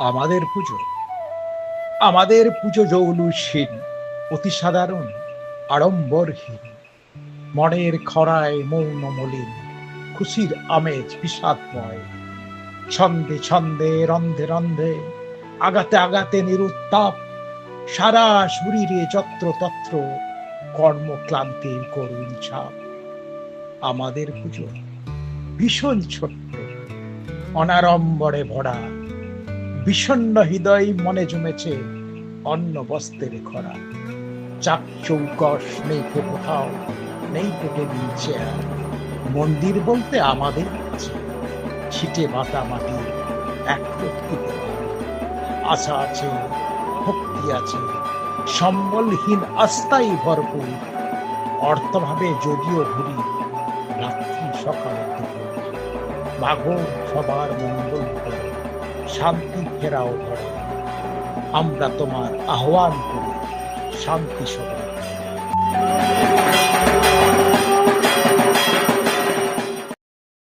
আমাদের পুজো। আমাদের পুজো জৌলুসীন অতি সাধারণ, আড়ম্বরহীন। মনের খরায় মৌন মলিন, খুশির আমেজ বিষাদময়। ছন্দে ছন্দে, রন্ধে রন্ধে, আগাতে আগাতে নিরুত্তাপ, সারা শরীরে যত্র তত্র কর্মক্লান্তির করুণ ছাপ। আমাদের পুজো ভীষণ ছোট্ট অনারম্বরে ভরা বিষণ্ণ হৃদয় মনে জমেছে অন্ন বস্ত্রের খরা। চাক চৌকস নেই তো কোথাও নেই তো টেবিল মন্দির বলতে আমাদের কাছে, ছিটে বাটা মাটি এক আশা আছে, ভক্তি আছে, সম্বলহীন আস্থাই ভরপুর। অর্থভাবে যদিও ঘুরি রাত্রি সকাল মাঘো সবার মঙ্গল করে। শান্তি ঘেরাও ধরে। আমরা তোমার আহ্বান করি শান্তি সবাই